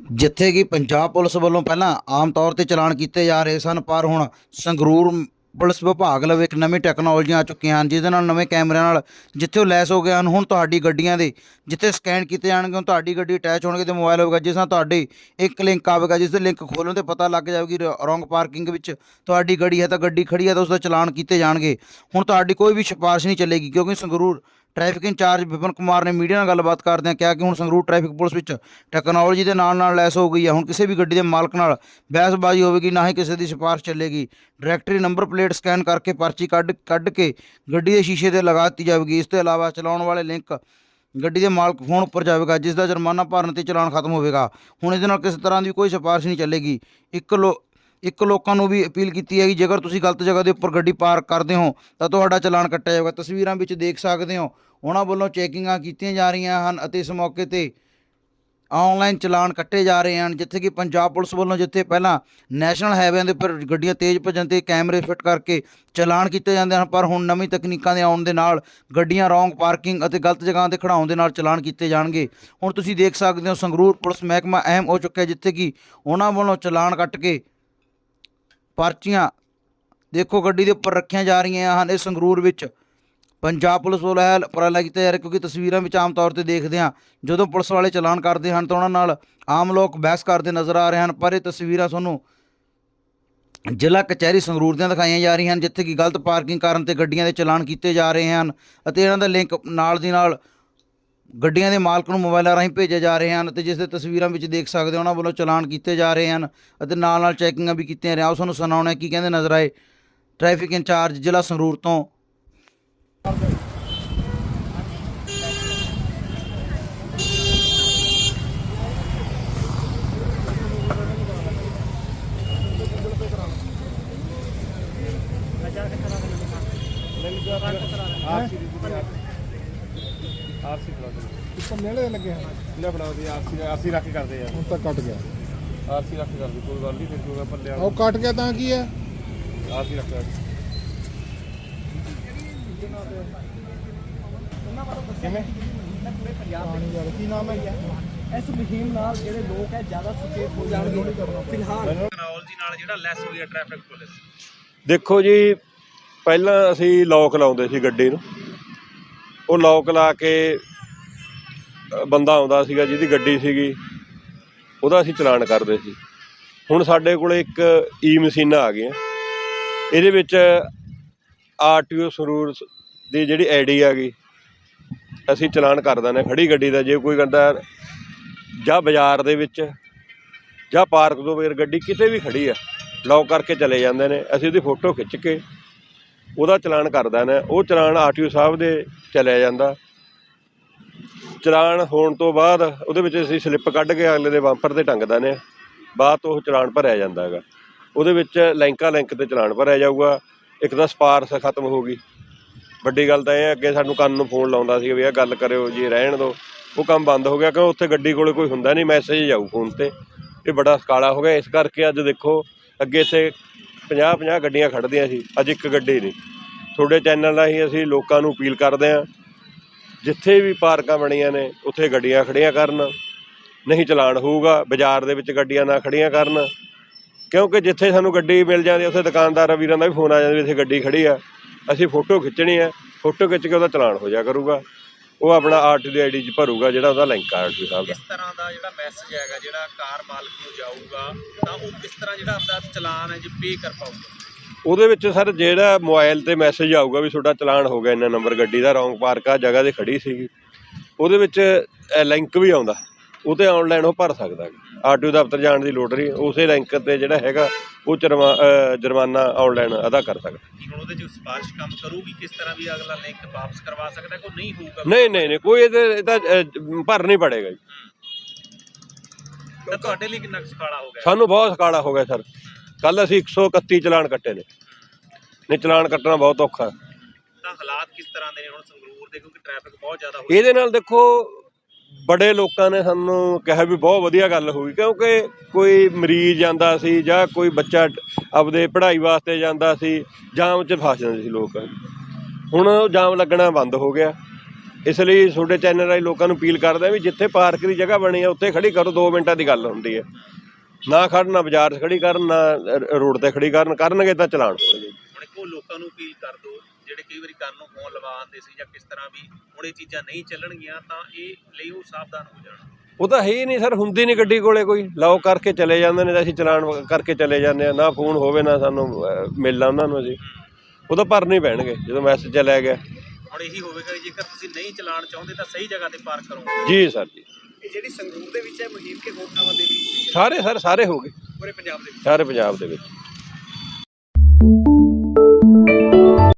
ਜਿੱਥੇ ਕਿ ਪੰਜਾਬ ਪੁਲਿਸ ਵੱਲੋਂ ਪਹਿਲਾਂ ਆਮ ਤੌਰ ਤੇ ਚਲਾਨ ਕੀਤੇ ਜਾ ਰਹੇ ਸਨ, ਪਰ ਹੁਣ ਸੰਗਰੂਰ ਪੁਲਿਸ ਵਿਭਾਗ ਲਵੇ ਇੱਕ ਨਵੀਂ ਟੈਕਨੋਲੋਜੀਆਂ ਆ ਚੁੱਕੀਆਂ ਹਨ, ਜਿਹਦੇ ਨਾਲ ਨਵੇਂ ਕੈਮਰਿਆਂ ਨਾਲ ਜਿੱਥੇ ਉਹ ਲੈਸ ਹੋ ਗਏ ਹਨ, ਹੁਣ ਤੁਹਾਡੀ ਗੱਡੀਆਂ ਦੇ ਜਿੱਥੇ ਸਕੈਨ ਕੀਤੇ ਜਾਣਗੇ, ਹੁਣ ਤੁਹਾਡੀ ਗੱਡੀ ਅਟੈਚ ਹੋਣਗੇ ਤੇ ਮੋਬਾਈਲ ਹੋਵੇਗਾ, ਜਿਸ ਨਾਲ ਤੁਹਾਡੇ ਇੱਕ ਲਿੰਕ ਆਵੇਗਾ, ਜਿਸ ਦੇ ਲਿੰਕ ਖੋਲ੍ਹਣ ਤੇ ਪਤਾ ਲੱਗ ਜਾਵੇਗੀ ਰੋਂਗ ਪਾਰਕਿੰਗ ਵਿੱਚ ਤੁਹਾਡੀ ਗੱਡੀ ਹੈ ਤਾਂ ਗੱਡੀ ਖੜੀ ਹੈ ਤਾਂ ਉਸ ਦਾ ਚਲਾਨ ਕੀਤੇ ਜਾਣਗੇ। ਹੁਣ ਤੁਹਾਡੀ ਕੋਈ ਵੀ ਸਿਫਾਰਿਸ਼ ਨਹੀਂ ਚੱਲੇਗੀ, ਕਿਉਂਕਿ ਸੰਗਰੂਰ ਟ੍ਰੈਫਿਕ ਇੰਚਾਰਜ ਵਿਪਨ ਕੁਮਾਰ ਨੇ ਮੀਡੀਆ ਨਾਲ ਗੱਲਬਾਤ ਕਰਦਿਆਂ ਕਿਹਾ ਕਿ ਹੁਣ ਸੰਗਰੂਰ ਟ੍ਰੈਫਿਕ ਪੁਲਿਸ ਵਿੱਚ ਟੈਕਨੋਲੋਜੀ ਦੇ ਨਾਲ ਨਾਲ ਲੈਸ ਹੋ ਗਈ ਹੈ ਹੁਣ ਕਿਸੇ ਵੀ ਗੱਡੀ ਦੇ ਮਾਲਕ ਨਾਲ ਬਹਿਸਬਾਜ਼ੀ ਹੋਵੇਗੀ, ਨਾ ਹੀ ਕਿਸੇ ਦੀ ਸਿਫਾਰਿਸ਼ ਚੱਲੇਗੀ। ਡਾਇਰੈਕਟਰੀ ਨੰਬਰ ਪਲੇਟ ਸਕੈਨ ਕਰਕੇ ਪਰਚੀ ਕੱਢ ਕੱਢ ਕੇ ਗੱਡੀ ਦੇ ਸ਼ੀਸ਼ੇ ਤੇ ਲਗਾ ਦਿੱਤੀ ਜਾਵੇਗੀ। ਇਸ ਤੋਂ ਇਲਾਵਾ ਚਲਾਉਣ ਵਾਲੇ ਲਿੰਕ ਗੱਡੀ ਦੇ ਮਾਲਕ ਫੋਨ ਉੱਪਰ ਜਾਵੇਗਾ, ਜਿਸ ਦਾ ਜੁਰਮਾਨਾ ਭਰਨ ਤੇ ਚਲਾਨ ਖਤਮ ਹੋਵੇਗਾ। ਹੁਣ ਇਹਦੇ ਨਾਲ ਕਿਸੇ ਤਰ੍ਹਾਂ ਦੀ ਕੋਈ ਸਿਫਾਰਿਸ਼ ਨਹੀਂ ਚੱਲੇਗੀ। ਇੱਕ ਲੋ ਇੱਕ ਲੋਕਾਂ ਨੂੰ ਵੀ ਅਪੀਲ ਕੀਤੀ ਹੈ ਕਿ ਜੇਕਰ ਤੁਸੀਂ ਗਲਤ ਜਗ੍ਹਾ ਦੇ ਉੱਪਰ ਗੱਡੀ ਪਾਰਕ ਕਰਦੇ ਹੋ, ਤਾਂ ਤੁਹਾਡਾ ਚਲਾਨ ਕੱਟਿਆ ਜਾਵੇਗਾ ਤਸਵੀਰਾਂ ਵਿੱਚ ਦੇਖ ਸਕਦੇ ਹੋ, ਉਹਨਾਂ ਵੱਲੋਂ ਚੈਕਿੰਗਾਂ ਕੀਤੀਆਂ ਜਾ ਰਹੀਆਂ ਹਨ ਅਤੇ ਇਸ ਮੌਕੇ ਤੇ ਆਨਲਾਈਨ ਚਲਾਨ ਕੱਟੇ ਜਾ ਰਹੇ ਹਨ, ਜਿੱਥੇ ਕਿ ਪੰਜਾਬ ਪੁਲਿਸ ਵੱਲੋਂ ਜਿੱਥੇ ਪਹਿਲਾਂ ਨੈਸ਼ਨਲ ਹਾਈਵੇਆਂ ਦੇ ਉੱਪਰ ਗੱਡੀਆਂ ਤੇਜ਼ ਭੱਜਣ ਤੇ ਕੈਮਰੇ ਫਿੱਟ ਕਰਕੇ ਚਲਾਨ ਕੀਤੇ ਜਾਂਦੇ ਹਨ, ਪਰ ਹੁਣ ਨਵੀਂ ਤਕਨੀਕਾਂ ਦੇ ਆਉਣ ਦੇ ਨਾਲ ਗੱਡੀਆਂ ਰੋਂਗ ਪਾਰਕਿੰਗ ਅਤੇ ਗਲਤ ਜਗ੍ਹਾ ਤੇ ਖੜਾਉਣ ਦੇ ਨਾਲ ਚਲਾਨ ਕੀਤੇ ਜਾਣਗੇ। ਹੁਣ ਤੁਸੀਂ ਦੇਖ ਸਕਦੇ ਹੋ ਸੰਗਰੂਰ ਪੁਲਿਸ ਮਹਿਕਮਾ ਅਹਿਮ ਹੋ ਚੁੱਕਿਆ ਜਿੱਥੇ ਕਿ ਉਹਨਾਂ ਵੱਲੋਂ ਚਲਾਨ ਕੱਟ ਕੇ ਪਰਚੀਆਂ ਦੇਖੋ ਗੱਡੀ ਦੇ ਉੱਪਰ ਰੱਖੀਆਂ ਜਾ ਰਹੀਆਂ ਹਨ ਇਹ ਸੰਗਰੂਰ ਵਿੱਚ। ਪੰਜਾਬ ਪੁਲਿਸ ਵੱਲੋਂ ਇਹ ਉਪਰਾਲਾ ਕੀਤਾ ਜਾ ਰਿਹਾ ਕਿਉਂਕਿ ਤਸਵੀਰਾਂ ਵਿੱਚ ਆਮ ਤੌਰ ਤੇ ਦੇਖਦੇ ਹਾਂ, ਜਦੋਂ ਪੁਲਿਸ ਵਾਲੇ ਚਲਾਨ ਕਰਦੇ ਹਨ ਤਾਂ ਉਹਨਾਂ ਨਾਲ ਆਮ ਲੋਕ ਬਹਿਸ ਕਰਦੇ ਨਜ਼ਰ ਆ ਰਹੇ ਹਨ, ਪਰ ਇਹ ਤਸਵੀਰਾਂ ਤੁਹਾਨੂੰ ਜ਼ਿਲ੍ਹਾ ਕਚਹਿਰੀ ਸੰਗਰੂਰ ਦੀਆਂ ਦਿਖਾਈਆਂ ਜਾ ਰਹੀਆਂ ਹਨ, ਜਿੱਥੇ ਕਿ ਗਲਤ ਪਾਰਕਿੰਗ ਕਾਰਨ ਤੇ ਗੱਡੀਆਂ ਦੇ ਚਲਾਨ ਕੀਤੇ ਜਾ ਰਹੇ ਹਨ ਅਤੇ ਇਹਨਾਂ ਦਾ ਲਿੰਕ ਨਾਲ ਦੀ ਨਾਲ ਗੱਡੀਆਂ ਦੇ ਮਾਲਕ ਨੂੰ ਮੋਬਾਈਲਾਂ ਰਾਹੀਂ ਭੇਜੇ ਜਾ ਰਹੇ ਹਨ ਤੇ ਜਿਸ ਦੇ ਤਸਵੀਰਾਂ ਵਿੱਚ ਦੇਖ ਸਕਦੇ ਹੋ ਉਹਨਾਂ ਵੱਲੋਂ ਚਲਾਨ ਕੀਤੇ ਜਾ ਰਹੇ ਹਨ ਅਤੇ ਨਾਲ ਨਾਲ ਚੈਕਿੰਗਾਂ ਵੀ ਕੀਤੀਆਂ ਰਹੀਆਂ। ਉਸ ਨੂੰ ਸੁਣਾਉਣਾ ਕੀ ਕਹਿੰਦੇ ਨਜ਼ਰ ਆਏ? ਟ੍ਰੈਫਿਕ ਇੰਚਾਰਜ ਜ਼ਿਲ੍ਹਾ ਸੰਗਰੂਰ ਤੋਂ। ਆਰਸੀ ਕਰਾ ਉੱਪਰ ਨੇੜੇ ਲੱਗੇ ਹਨ ਲੈ ਫੜਾਓ ਦੀ ਆਰਸੀ ਆਰਸੀ ਰੱਖ ਕੇ ਕਰਦੇ ਆ। ਹੁਣ ਤਾਂ ਕੱਟ ਗਿਆ। ਆਰਸੀ ਰੱਖ ਕੇ ਕਰਦੇ ਕੋਈ ਗੱਲ ਨਹੀਂ ਫਿਰ ਕੋਈ ਪੱਲੇ ਉਹ ਕੱਟ ਗਿਆ ਤਾਂ ਕੀ ਹੈ ਆਰਸੀ ਰੱਖ ਕੇ ਕਿਵੇਂ? ਪਾਣੀ ਵਾਲਾ ਕੀ ਨਾਮ ਹੈ? ਇਸ ਮੁਹਿੰਮ ਨਾਲ ਜਿਹੜੇ ਲੋਕ ਹੈ ਜ਼ਿਆਦਾ ਸੁਚੇਤ ਹੋ ਜਾਣਗੇ। ਫਿਲਹਾਲ। ਟੈਕਨੋਲੋਜੀ ਨਾਲ ਜਿਹੜਾ ਲੈਸ ਹੋ ਗਿਆ ਟ੍ਰੈਫਿਕ ਪੁਲਿਸ ਦੇਖੋ ਜੀ ਪਹਿਲਾਂ ਅਸੀਂ ਲੋਕ ਲਾਉਂਦੇ ਸੀ ਗੱਡੀ ਨੂੰ। ਉਹ ਲੋਕ ਲਾ ਕੇ ਬੰਦਾ ਆਉਂਦਾ ਸੀਗਾ ਜਿਹਦੀ ਗੱਡੀ ਸੀਗੀ, ਉਹਦਾ ਅਸੀਂ ਚਲਾਨ ਕਰਦੇ ਸੀ। ਹੁਣ ਸਾਡੇ ਕੋਲ ਇੱਕ ਈ ਮਸ਼ੀਨਾਂ ਆ ਗਈਆਂ। ਇਹਦੇ ਵਿੱਚ ਆਰਟੀਓ ਸਰੂਰ ਦੀ ਜਿਹੜੀ ਆਈਡੀ ਆ ਗਈ, ਅਸੀਂ ਚਲਾਨ ਕਰ ਦਿੰਦੇ ਹਾਂ ਖੜੀ ਗੱਡੀ ਦਾ। ਜੇ ਕੋਈ ਕਹਿੰਦਾ ਜਾਂ ਬਾਜ਼ਾਰ ਦੇ ਵਿੱਚ ਜਾਂ ਪਾਰਕ ਤੋਂ ਬਗੈਰ ਗੱਡੀ ਕਿਤੇ ਵੀ ਖੜੀ ਆ ਲੌਕ ਕਰਕੇ ਚਲੇ ਜਾਂਦੇ ਨੇ। ਅਸੀਂ ਉਹਦੀ ਫੋਟੋ ਖਿੱਚ ਕੇ ਉਹਦਾ ਚਲਾਨ ਕਰਦਾ ਨੇ ਉਹ ਚਲਾਨ ਆਰਟੀਓ ਸਾਹਿਬ ਦੇ ਚਲਿਆ ਜਾਂਦਾ। ਚਲਾਨ ਹੋਣ ਤੋਂ ਬਾਅਦ ਉਹਦੇ ਵਿੱਚ ਅਸੀਂ ਸਲਿੱਪ ਕੱਢ ਕੇ ਅਗਲੇ ਦੇ ਬੰਪਰ ਤੇ ਟੰਗ ਦਿੰਦੇ ਹਾਂ। ਬਾਅਦ ਤੋਂ ਉਹ ਚਲਾਨ ਭਰਿਆ ਜਾਂਦਾ ਹੈਗਾ। ਉਹਦੇ ਵਿੱਚ ਲਿੰਕਾਂ ਲੈਂਕ ਤੇ ਚਲਾਨ ਭਰਿਆ ਜਾਊਗਾ। ਇੱਕ ਤਾਂ ਸਪਾਰਸ ਖਤਮ ਹੋ ਗਈ। ਵੱਡੀ ਗੱਲ ਤਾਂ ਇਹ ਹੈ, ਅੱਗੇ ਸਾਨੂੰ ਕੰਨ ਨੂੰ ਫੋਨ ਲਾਉਂਦਾ ਸੀ ਵੀ ਇਹ ਗੱਲ ਕਰਿਓ ਜੀ, ਰਹਿਣ ਦਿਓ। ਉਹ ਕੰਮ ਬੰਦ ਹੋ ਗਿਆ ਕਿਉਂ? ਉੱਥੇ ਗੱਡੀ ਕੋਲੇ ਕੋਈ ਹੁੰਦਾ ਨਹੀਂ, ਮੈਸੇਜ ਜਾਊ ਫੋਨ ਤੇ। ਇਹ ਬੜਾ ਸਕਾਲਾ ਹੋ ਗਿਆ। ਇਸ ਕਰਕੇ ਅੱਜ ਦੇਖੋ, ਅੱਗੇ ਇੱਥੇ 50 50 ਗੱਡੀਆਂ ਖੜਦੀਆਂ ਸੀ। ਅੱਜ ਇੱਕ ਗੱਡੀ ਨਹੀਂ। ਤੁਹਾਡੇ ਚੈਨਲ ਰਾਹੀਂ ਅਸੀਂ ਲੋਕਾਂ ਨੂੰ ਅਪੀਲ ਕਰਦੇ ਹਾਂ ਜਿੱਥੇ ਵੀ ਪਾਰਕਾਂ ਬਣੀਆਂ ਨੇ, ਉੱਥੇ ਗੱਡੀਆਂ ਖੜੀਆਂ ਕਰਨ। ਨਹੀਂ ਚਲਾਨ ਹੋਊਗਾ, ਬਾਜ਼ਾਰ ਦੇ ਵਿੱਚ ਗੱਡੀਆਂ ਨਾ ਖੜੀਆਂ ਕਰਨ। ਕਿਉਂਕਿ ਜਿੱਥੇ ਸਾਨੂੰ ਗੱਡੀ ਮਿਲ ਜਾਂਦੀ ਉੱਥੇ ਦੁਕਾਨਦਾਰਾਂ ਵੀਰਾਂ ਦਾ ਵੀ ਫੋਨ ਆ ਜਾਂਦਾ ਵੀ ਇੱਥੇ ਗੱਡੀ ਖੜੀ ਆ। ਅਸੀਂ ਫੋਟੋ ਖਿੱਚਣੀ ਆ, ਫੋਟੋ ਖਿੱਚ ਕੇ ਉਹਦਾ ਚਲਾਨ ਹੋ ਜਾ ਕਰੂਗਾ। ਉਹ ਆਪਣਾ ਆਰਟੀ ਦੀ ਆਈਡੀ 'ਚ ਭਰੂਗਾ, ਜਿਹੜਾ ਉਹਦਾ ਲਿੰਕ ਆ, ਆਰਟੀ ਸਾਹਿਬ ਦਾ। ਕਿਸ ਤਰ੍ਹਾਂ ਦਾ ਜਿਹੜਾ ਮੈਸੇਜ ਹੈਗਾ, ਜਿਹੜਾ ਕਾਰ ਮਾਲਕ ਨੂੰ ਜਾਊਗਾ, ਤਾਂ ਉਹ ਕਿਸ ਤਰ੍ਹਾਂ ਜਿਹੜਾ ਆਪਦਾ ਚਲਾਨ ਹੈ, ਜੇ ਪੇ ਕਰ ਪਾਊਗਾ। ਉਹਦੇ ਵਿੱਚ ਸਰ ਜਿਹੜਾ ਮੋਬਾਈਲ ਤੇ ਮੈਸੇਜ ਆਊਗਾ ਵੀ ਤੁਹਾਡਾ ਚਲਾਨ ਹੋ ਗਿਆ ਇੰਨਾ ਨੰਬਰ ਗੱਡੀ ਦਾ ਰੌਂਗ ਪਾਰਕ ਆ ਜਗ੍ਹਾ ਤੇ ਖੜੀ ਸੀਗੀ। ਉਹਦੇ ਵਿੱਚ ਲਿੰਕ ਵੀ ਆਉਂਦਾ। ਉਹ ਤੇ ਆਨਲਾਈਨ ਉਹ ਭਰ ਸਕਦਾ ਆਰਟੀਓ ਦਫ਼ਤਰ ਜਾਣ ਦੀ ਲੋੜ ਨਹੀਂ। ਉਸੇ ਲਿੰਕ ਤੇ ਜਿਹੜਾ ਹੈਗਾ ਉਹ ਜੁਰਮਾਨਾ ਆਨਲਾਈਨ ਅਦਾ ਕਰ ਸਕਦਾ। ਉਹਦੇ ਚ ਸਿਫਾਰਿਸ਼ ਕੰਮ ਕਰੂਗੀ ਕਿਸ ਤਰ੍ਹਾਂ ਵੀ ਅਗਲਾ ਲਿੰਕ ਵਾਪਸ ਕਰਵਾ ਸਕਦਾ ਕੋਈ ਨਹੀਂ ਹੋਊਗਾ? ਨਹੀਂ ਨਹੀਂ ਨਹੀਂ ਕੋਈ ਇਹਦੇ ਇਹ ਤਾਂ ਭਰ ਨਹੀਂ ਪੜੇਗਾ ਜੀ। ਤੁਹਾਡੇ ਲਈ ਕਿੰਨਾ ਸੁਖਾਲਾ ਹੋ ਗਿਆ? ਸਾਨੂੰ ਬਹੁਤ ਸਕਾਲਾ ਹੋ ਗਿਆ ਸਰ। ਕੱਲ ਅਸੀਂ 131 ਚਲਾਨ ਕੱਟੇ ਨੇ। ਨਹੀਂ ਚਲਾਨ ਕੱਟਣਾ ਬਹੁਤ ਔਖਾ ਹੈ। ਤਾਂ ਹਾਲਾਤ ਕਿਸ ਤਰ੍ਹਾਂ ਦੇ ਨੇ ਹੁਣ ਸੰਗਰੂਰ ਦੇ? ਕਿਉਂਕਿ ਟ੍ਰੈਫਿਕ ਬਹੁਤ ਜ਼ਿਆਦਾ ਹੋ ਇਹਦੇ ਨਾਲ ਦੇਖੋ ਬੜੇ ਲੋਕਾਂ ਨੇ ਸਾਨੂੰ ਕਿਹਾ ਵੀ ਬਹੁਤ ਵਧੀਆ ਗੱਲ ਹੋਈ ਕਿਉਂਕਿ ਕੋਈ ਮਰੀਜ਼ ਜਾਂਦਾ ਸੀ ਜਾਂ ਕੋਈ ਬੱਚਾ ਆਪਦੇ ਪੜ੍ਹਾਈ ਵਾਸਤੇ ਜਾਂਦਾ ਸੀ ਜਾਮ 'ਚ ਫਸ ਜਾਂਦੇ ਸੀ ਲੋਕ। ਹੁਣ ਉਹ ਜਾਮ ਲੱਗਣਾ ਬੰਦ ਹੋ ਗਿਆ। ਇਸ ਲਈ ਤੁਹਾਡੇ ਚੈਨਲ ਰਾਹੀਂ ਲੋਕਾਂ ਨੂੰ ਅਪੀਲ ਕਰਦੇ ਆ ਵੀ ਜਿੱਥੇ ਪਾਰਕ ਦੀ ਜਗ੍ਹਾ ਬਣੀ ਆ ਉੱਥੇ ਖੜੀ ਕਰੋ 2 ਮਿੰਟਾਂ ਦੀ ਗੱਲ ਹੁੰਦੀ ਹੈ। ਨਾ ਖੜਨ ਨਾ ਬਾਜ਼ਾਰ 'ਚ ਖੜੀ ਕਰਨ ਨਾ ਰੋਡ ਤੇ ਖੜੀ ਕਰਨ ਕਰਨਗੇ ਤਾਂ ਚਲਾਨ ਹੋਣਗੇ ਹੁਣ ਇੱਕੋ ਲੋਕਾਂ ਨੂੰ ਅਪੀਲ ਕਰ ਦਿਓ ਜਿਹੜੇ ਕਈ ਵਾਰੀ ਕੰਨ ਨੂੰ ਫੋਨ ਲਵਾ ਆਉਂਦੇ ਸੀ ਜਾਂ ਕਿਸ ਤਰ੍ਹਾਂ ਵੀ ਹੁਣ ਇਹ ਚੀਜ਼ਾਂ ਨਹੀਂ ਚੱਲਣਗੀਆਂ ਤਾਂ ਇਹ ਲਈ ਉਹ ਸਾਵਧਾਨ ਹੋ ਜਾਣ। ਉਹ ਤਾਂ ਹੈ ਹੀ ਨਹੀਂ ਸਰ ਹੁੰਦੀ ਨਹੀਂ ਗੱਡੀ ਕੋਲੇ ਕੋਈ। ਲੌਕ ਕਰਕੇ ਚਲੇ ਜਾਂਦੇ ਨੇ ਤਾਂ ਅਸੀਂ ਚਲਾਨ ਕਰਕੇ ਚਲੇ ਜਾਂਦੇ ਆ ਨਾ ਫੋਨ ਹੋਵੇ ਨਾ ਸਾਨੂੰ ਮਿਲਣਾ ਉਹਨਾਂ ਨੂੰ ਅਸੀਂ। ਉਹ ਤਾਂ ਭਰਨੇ ਪੈਣਗੇ ਜਦੋਂ ਮੈਸੇਜ ਚਲਿਆ ਗਿਆ। ਹੁਣ ਇਹੀ ਹੋਵੇਗਾ ਕਿ ਜੇਕਰ ਤੁਸੀਂ ਨਹੀਂ ਚਲਾਉਣ ਚਾਹੁੰਦੇ ਤਾਂ ਸਹੀ ਜਗ੍ਹਾ ਤੇ ਪਾਰਕ ਕਰੋਗੇ। ਜੀ ਸਰ ਜੀ। ਇਹ ਜਿਹੜੀ ਸੰਗਰੂਰ ਦੇ ਵਿੱਚ ਹੈ ਮੁਹਿੰਮ ਕੇ ਹੋਰ ਥਾਵਾਂ ਦੇ ਵੀ ਸਾਰੇ ਸਰ ਸਾਰੇ ਹੋ ਗਏ। ਪੂਰੇ ਪੰਜਾਬ ਦੇ ਵਿੱਚ? ਸਾਰੇ ਪੰਜਾਬ ਦੇ ਵਿੱਚ।